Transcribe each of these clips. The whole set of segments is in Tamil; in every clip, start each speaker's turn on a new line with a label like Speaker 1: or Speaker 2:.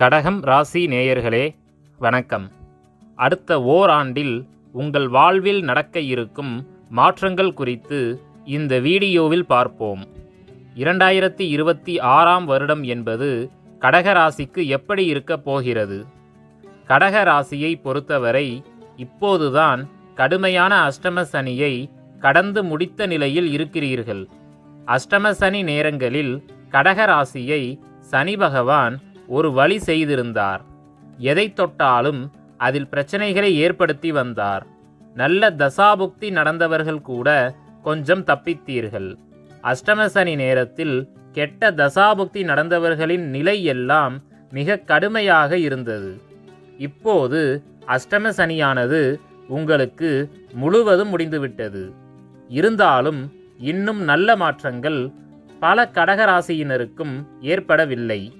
Speaker 1: கடகம் ராசி நேயர்களே வணக்கம். அடுத்த ஓராண்டில் உங்கள் வாழ்வில் நடக்க இருக்கும் மாற்றங்கள் குறித்து இந்த வீடியோவில் பார்ப்போம். இரண்டாயிரத்தி இருபத்தி ஆறாம் வருடம் என்பது கடக ராசிக்கு எப்படி இருக்கப் போகிறது? கடக ராசியை பொறுத்தவரை இப்போதுதான் கடுமையான அஷ்டம சனியை கடந்து முடித்த நிலையில் இருக்கிறீர்கள். அஷ்டம சனி நேரங்களில் கடக ராசியை சனி பகவான் ஒரு வழி செய்திருந்தார். எதை தொட்டாலும் அதில் பிரச்சனைகளை ஏற்படுத்தி வந்தார். நல்ல தசாபுக்தி நடந்தவர்கள் கூட கொஞ்சம் தப்பித்தீர்கள். அஷ்டமசனி நேரத்தில் கெட்ட தசாபுக்தி நடந்தவர்களின் நிலை எல்லாம் மிக கடுமையாக இருந்தது. இப்போது அஷ்டம சனியானது உங்களுக்கு முழுவதும் முடிந்துவிட்டது. இருந்தாலும் இன்னும் நல்ல மாற்றங்கள் பல கடகராசியினருக்கும் ஏற்படவில்லை.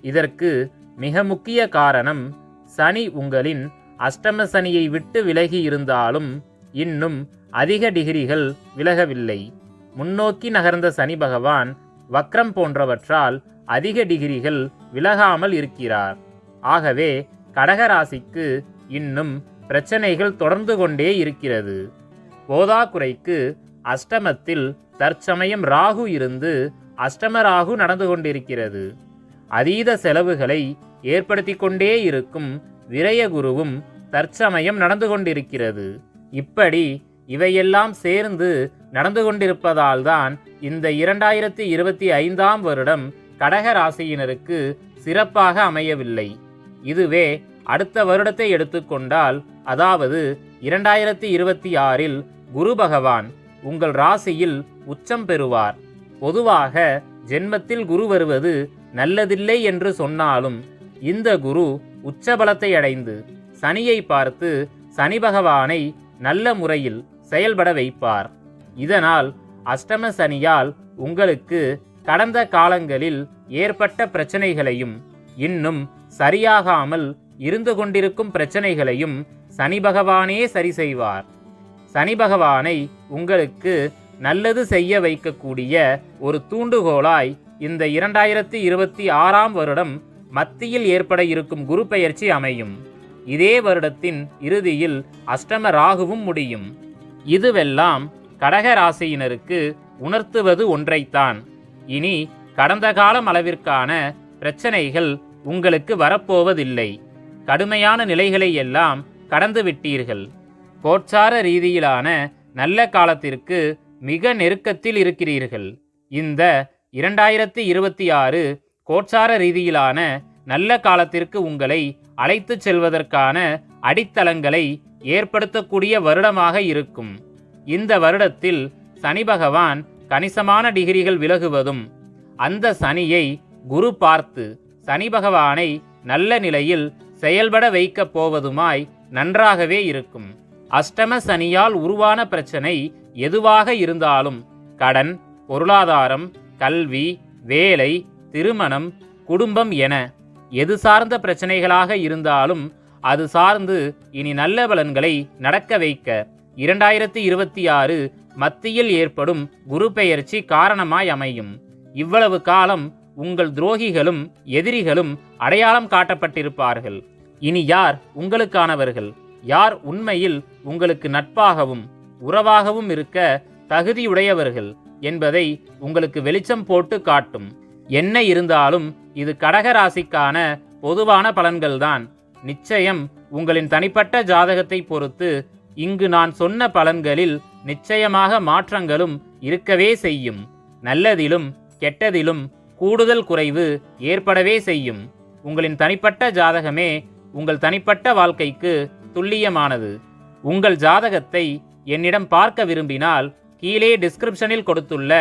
Speaker 1: இதற்கு மிக முக்கிய காரணம் சனி உங்களின் அஷ்டம சனியை விட்டு விலகி இருந்தாலும் இன்னும் அதிக டிகிரிகள் விலகவில்லை. முன்னோக்கி நகர்ந்த சனி பகவான் வக்ரம் போன்றவற்றால் அதிக டிகிரிகள் விலகாமல் இருக்கிறார். ஆகவே கடகராசிக்கு இன்னும் பிரச்சனைகள் தொடர்ந்து கொண்டே இருக்கிறது. போதாக்குறைக்கு அஷ்டமத்தில் தற்சமயம் ராகு இருந்து அஷ்டம ராகு நடந்து கொண்டிருக்கிறது. அதீத செலவுகளை ஏற்படுத்தி கொண்டே இருக்கும் விரயகுருவும் தற்சமயம் நடந்து கொண்டிருக்கிறது. இப்படி இவையெல்லாம் சேர்ந்து நடந்து கொண்டிருப்பதால்தான் இந்த இரண்டாயிரத்தி இருபத்தி ஐந்தாம் வருடம் கடக ராசியினருக்கு சிறப்பாக அமையவில்லை. இதுவே அடுத்த வருடத்தை எடுத்துக்கொண்டால் அதாவது இரண்டாயிரத்தி இருபத்தி ஆறில் குரு பகவான் உங்கள் ராசியில் உச்சம் பெறுவார். பொதுவாக ஜென்மத்தில் குரு வருவது நல்லதில்லை என்று சொன்னாலும் இந்த குரு உச்சபலத்தை அடைந்து சனியை பார்த்து சனி பகவானை நல்ல முறையில் செயல்பட வைப்பார். இதனால் அஷ்டம சனியால் உங்களுக்கு கடந்த காலங்களில் ஏற்பட்ட பிரச்சனைகளையும் இன்னும் சரியாகாமல் இருந்து கொண்டிருக்கும் பிரச்சனைகளையும் சனி பகவானே சரி செய்வார். சனி பகவானை உங்களுக்கு நல்லது செய்ய வைக்கக்கூடிய ஒரு தூண்டுகோலாய் இந்த இரண்டாயிரத்தி இருபத்தி ஆறாம் வருடம் மத்தியில் ஏற்பட இருக்கும் குரு பெயர்ச்சி அமையும். இதே வருடத்தின் இறுதியில் அஷ்டம ராகுவும் முடியும். இதுவெல்லாம் கடக ராசியினருக்கு உணர்த்துவது ஒன்றைத்தான். இனி கடந்த காலம் அளவிற்கான பிரச்சனைகள் உங்களுக்கு வரப்போவதில்லை. கடுமையான நிலைகளை எல்லாம் கடந்து விட்டீர்கள். கோட்சார ரீதியிலான நல்ல காலத்திற்கு மிக நெருக்கத்தில் இருக்கிறீர்கள். இந்த இரண்டாயிரத்தி இருபத்தி ஆறு கோட்சார ரீதியிலான நல்ல காலத்திற்கு உங்களை அழைத்துச் செல்வதற்கான அடித்தளங்களை ஏற்படுத்தக்கூடிய வருடமாக இருக்கும். இந்த வருடத்தில் சனி பகவான் கணிசமான டிகிரிகள் விலகுவதும் அந்த சனியை குரு பார்த்து சனி பகவானை நல்ல நிலையில் செயல்பட வைக்கப் போவதுமாய் நன்றாகவே இருக்கும். அஷ்டம சனியால் உருவான பிரச்சனை எதுவாக இருந்தாலும் கடன் பொருளாதாரம் கல்வி வேலை திருமணம் குடும்பம் என எது சார்ந்த பிரச்சனைகளாக இருந்தாலும் அது சார்ந்து இனி நல்ல பலன்களை நடக்க வைக்க இரண்டாயிரத்தி இருபத்தி ஆறு மத்தியில் ஏற்படும் குரு பெயர்ச்சி காரணமாய் அமையும். இவ்வளவு காலம் உங்கள் துரோகிகளும் எதிரிகளும் அடையாளம் காட்டப்பட்டிருப்பார்கள். இனி யார் உங்களுக்கானவர்கள்? யார் உண்மையில் உங்களுக்கு நட்பாகவும் உறவாகவும் இருக்க தகுதியுடையவர்கள் என்பதை உங்களுக்கு வெளிச்சம் போட்டு காட்டும். என்ன இருந்தாலும் இது கடகராசிக்கான பொதுவான பலன்கள்தான். நிச்சயம் உங்களின் தனிப்பட்ட ஜாதகத்தை பொறுத்து இங்கு நான் சொன்ன பலன்களில் நிச்சயமாக மாற்றங்களும் இருக்கவே செய்யும். நல்லதிலும் கெட்டதிலும் கூடுதல் குறைவு ஏற்படவே செய்யும். உங்களின் தனிப்பட்ட ஜாதகமே உங்கள் தனிப்பட்ட வாழ்க்கைக்கு துல்லியமானது. உங்கள் ஜாதகத்தை என்னிடம் பார்க்க விரும்பினால் கீழே டிஸ்கிரிப்ஷனில் கொடுத்துள்ள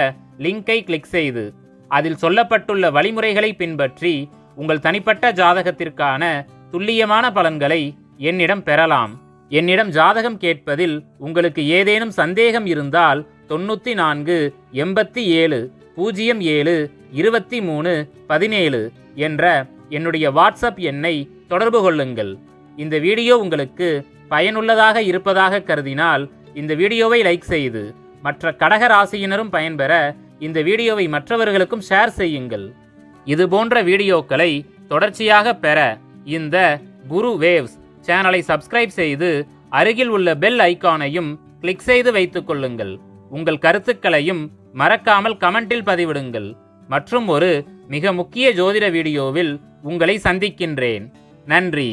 Speaker 1: லிங்கை கிளிக் செய்து அதில் சொல்லப்பட்டுள்ள வழிமுறைகளை பின்பற்றி உங்கள் தனிப்பட்ட ஜாதகத்திற்கான துல்லியமான பலன்களை என்னிடம் பெறலாம். என்னிடம் ஜாதகம் கேட்பதில் உங்களுக்கு ஏதேனும் சந்தேகம் இருந்தால் தொண்ணூற்றி நான்கு எண்பத்தி ஏழு பூஜ்ஜியம் ஏழு இருபத்தி மூணு பதினேழு என்ற என்னுடைய வாட்ஸ்அப் எண்ணை தொடர்பு கொள்ளுங்கள். இந்த வீடியோ உங்களுக்கு பயனுள்ளதாக இருப்பதாக கருதினால் இந்த வீடியோவை லைக் செய்து மற்ற கடக ராசியினரும் பயன்பெற இந்த வீடியோவை மற்றவர்களுக்கும் ஷேர் செய்யுங்கள். இது போன்ற வீடியோக்களை தொடர்ச்சியாக பெற இந்த குரு வேவ்ஸ் சேனலை சப்ஸ்கிரைப் செய்து அருகில் உள்ள பெல் ஐகானையும் கிளிக் செய்து வைத்துக் கொள்ளுங்கள். உங்கள் கருத்துக்களையும் மறக்காமல் கமெண்டில் பதிவிடுங்கள். மற்றும் ஒரு மிக முக்கிய ஜோதிட வீடியோவில் உங்களை சந்திக்கின்றேன். நன்றி.